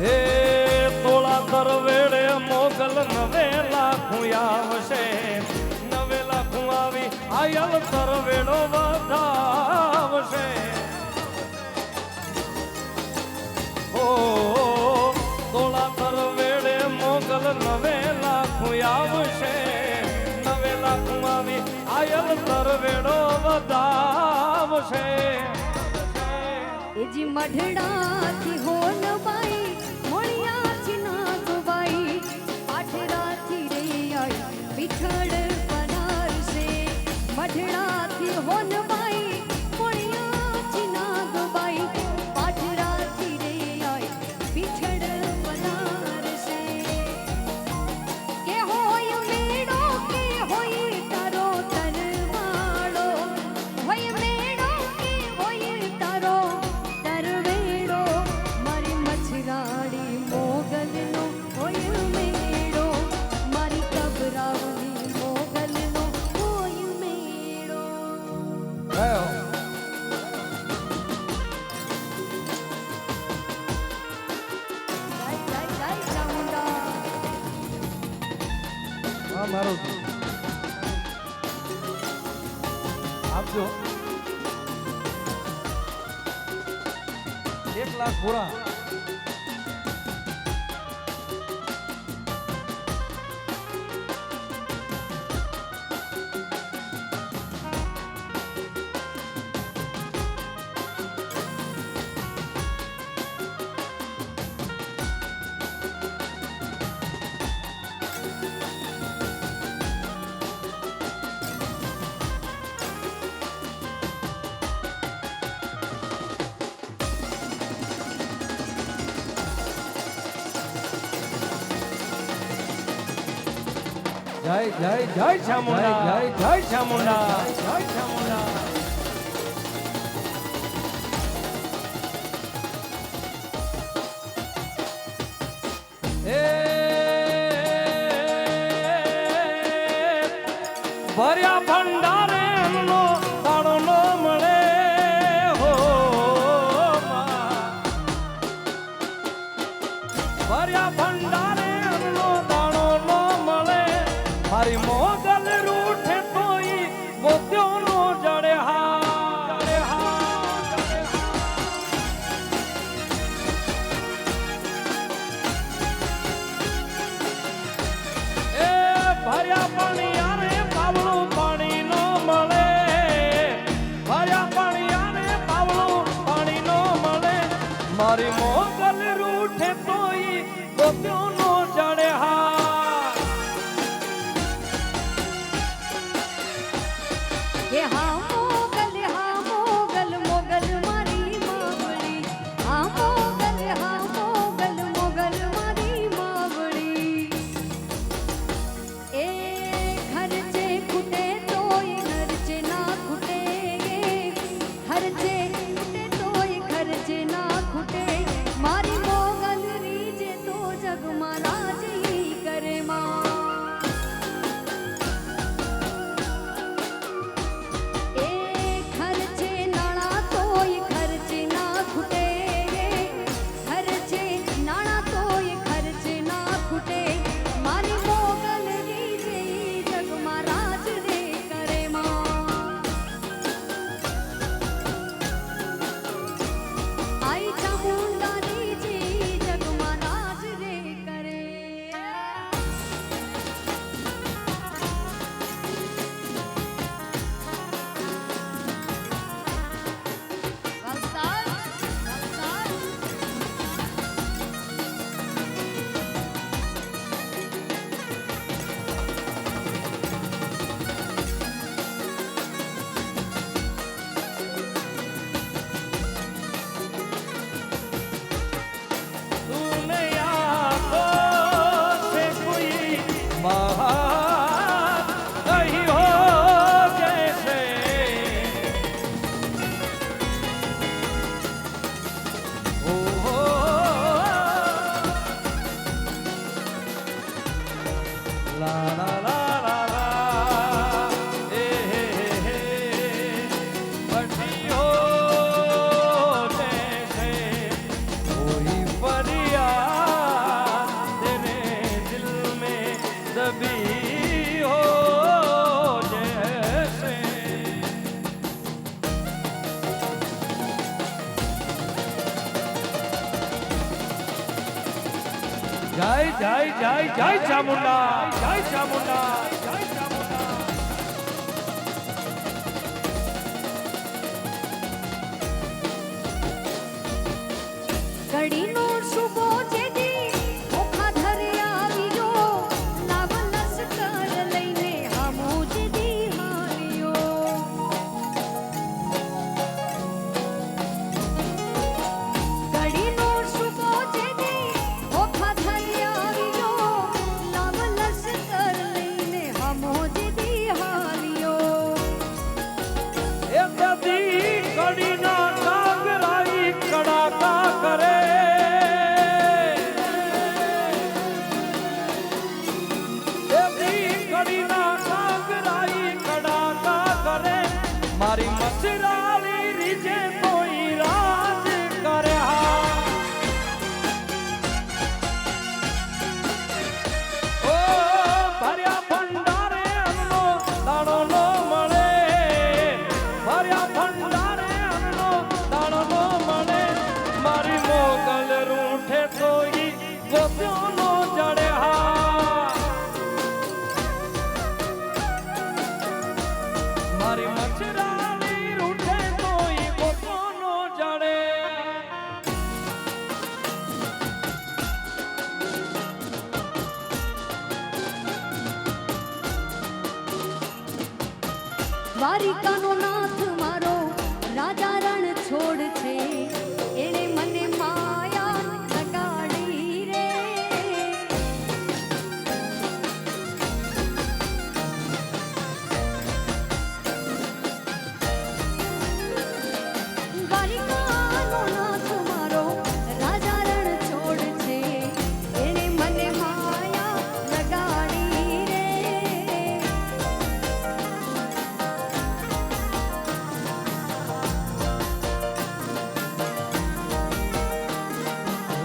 હે તોળા દરવેડે મોગલ નવેલા લાખું આવશે નવેલા લાખું આવી આયલ તરવેડો વધાવશે ઓ તોળા તરવેડે મોગલ નવેલા લાખું આવશે નવે લાખું આવી આયલ તરવેડો વધાવશે એજી મઢડાથી હોલ બાઈ Carbono. આપજો. એક લાખ ભોળા જય જય જય શામુંડા જય જય શામુંડા જય શામુંડા ભર્યા ભંડારે એમનો દાડો નો મળે. Marimota ચામુંડા જય ચામુંડા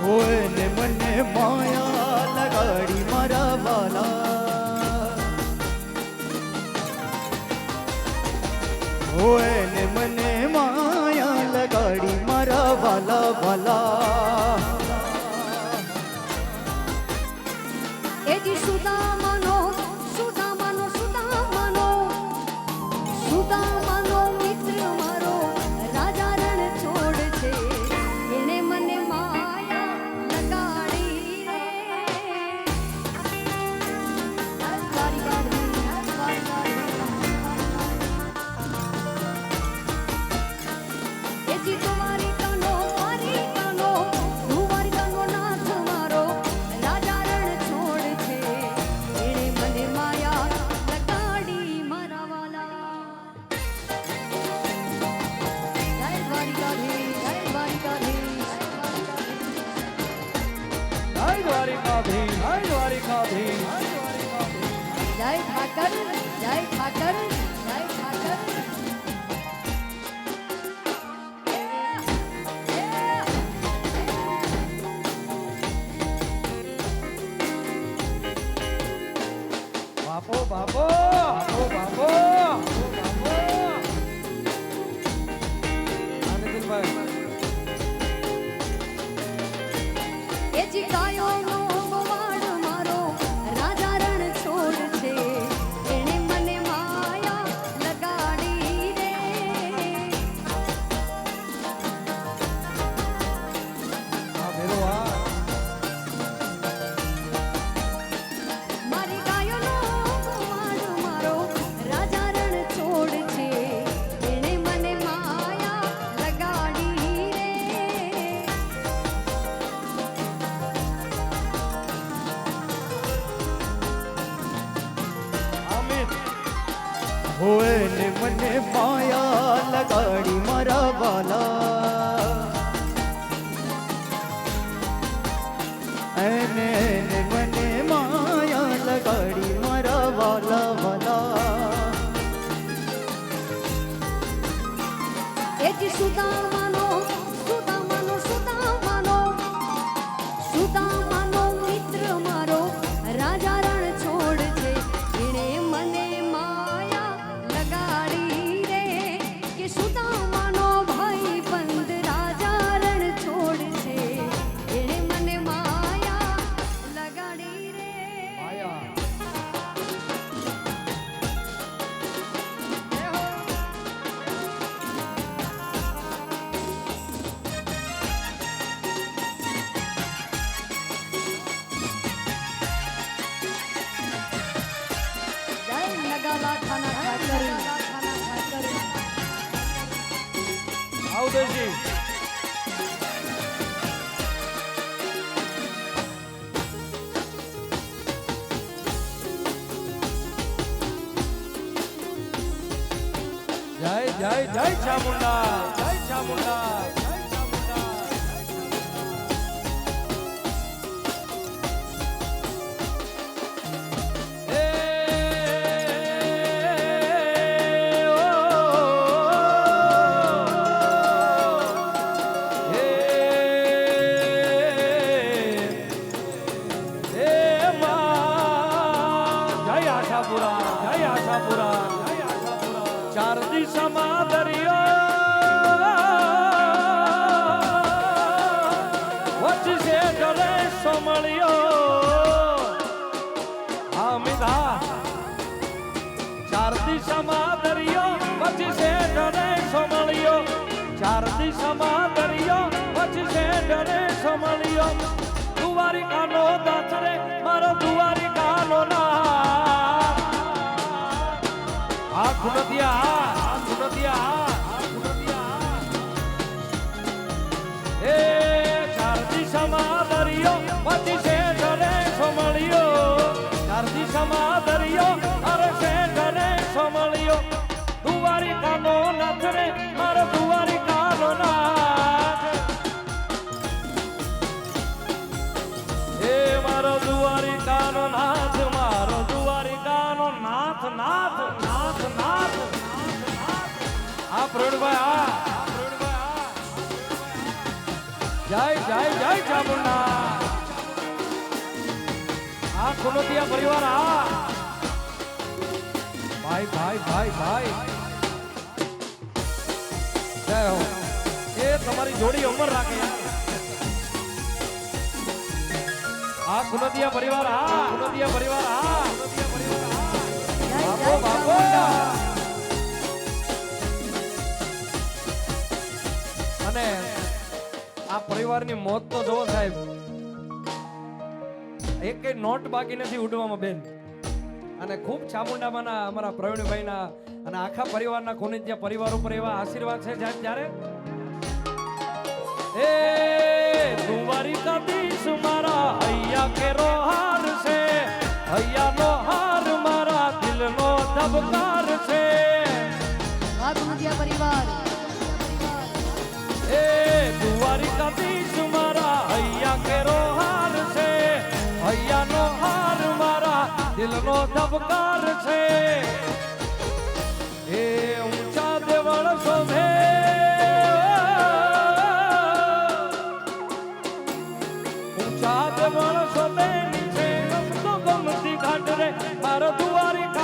હોય ને મને માયા દ્વારિકા ભીમ હર દ્વારિકા ભીમ જય ઠાકર જય ઠાકર. જય હોય ને મને માયા લગાડી મારા વાલા એને મને માયા લગાડી મારા વાલા. વાલા એ સુદા આવદેશી જય જય જય ચામુંડા જય ચામુંડા જલે મળ્યો હા. મીધા ચાર દિશામાં દરિયો વચ્ચે ડરે મળ્યો ચાર દિશામાં દરિયો વચ્ચે ડરે સમળ્યો. દ્વારિકાનો દાસ રે મારો દ્વારિકાનો ના આ ખુનદિયા આ ખુનદિયા એ ચાર દિશામાં દરિયો વચ્ચે ડરે સમળ્યો ચાર દિશામાં દરિયો અરે છે ડરે સમળ્યો દ્વારિકાનો નાથ રે મારો દ્વારિકાનો નાથ એ મારો દ્વારિકાનો નાથ મારો દ્વારિકાનો નાથ નાથ નાથ નાથ આ પ્રવીણભાઈ આ જય જય જય ચામુંડા આ કુનોતિયા પરિવાર આ ભાઈ ભાઈ ભાઈ ભાઈ. જય હો. એ તમારી જોડી ઉંમર રાખે. આ કુનોતિયા પરિવાર આ કુનોતિયા પરિવાર આ બાપો બાપો. અને આ પરિવારની મોત તો જોવો સાહેબ એક કઈ નોટ બાકી નથી ઉડવામાં બેન. અને ખૂબ ચામુંડામાંના અમારા પ્રવીણભાઈના અને આખા પરિવારના કોનિત્ય પરિવાર ઉપર એવા આશીર્વાદ છે સાહેબ ત્યારે એ દ્વારિકા દીશ મારા હૈયા કેરો હાર છે. હૈયાનો હાર મારા દિલનો ધબકાર છે. ગુંજિયા પરિવાર. એ દ્વારિકા દીશ મારા હૈયા કેરો દિલનો ધબકાર છે. એ ઊંચા દેવળ શોભે. ઊંચા દેવળ શોભે નીચે ગમતો ગમતી ઘાટ રે. મારો દ્વારિકાનો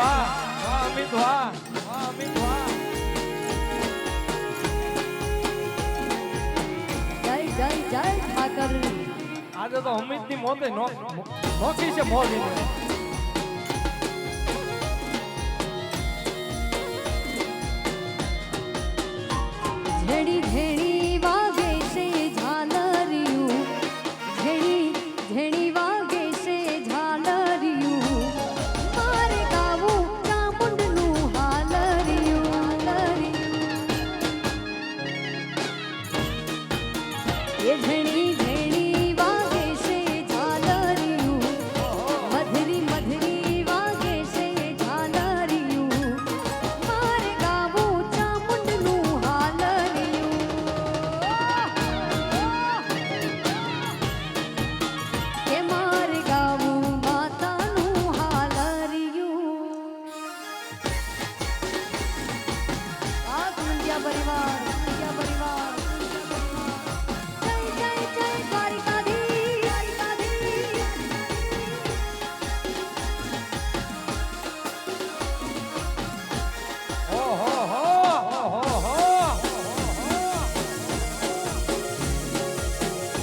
વાહ વાહ અમિત વાહ વાહ અમિત વાહ જય જય જય ઠાકર આજે તો અમિતની મોતે નોખી છે મોજ એને. ઝેડી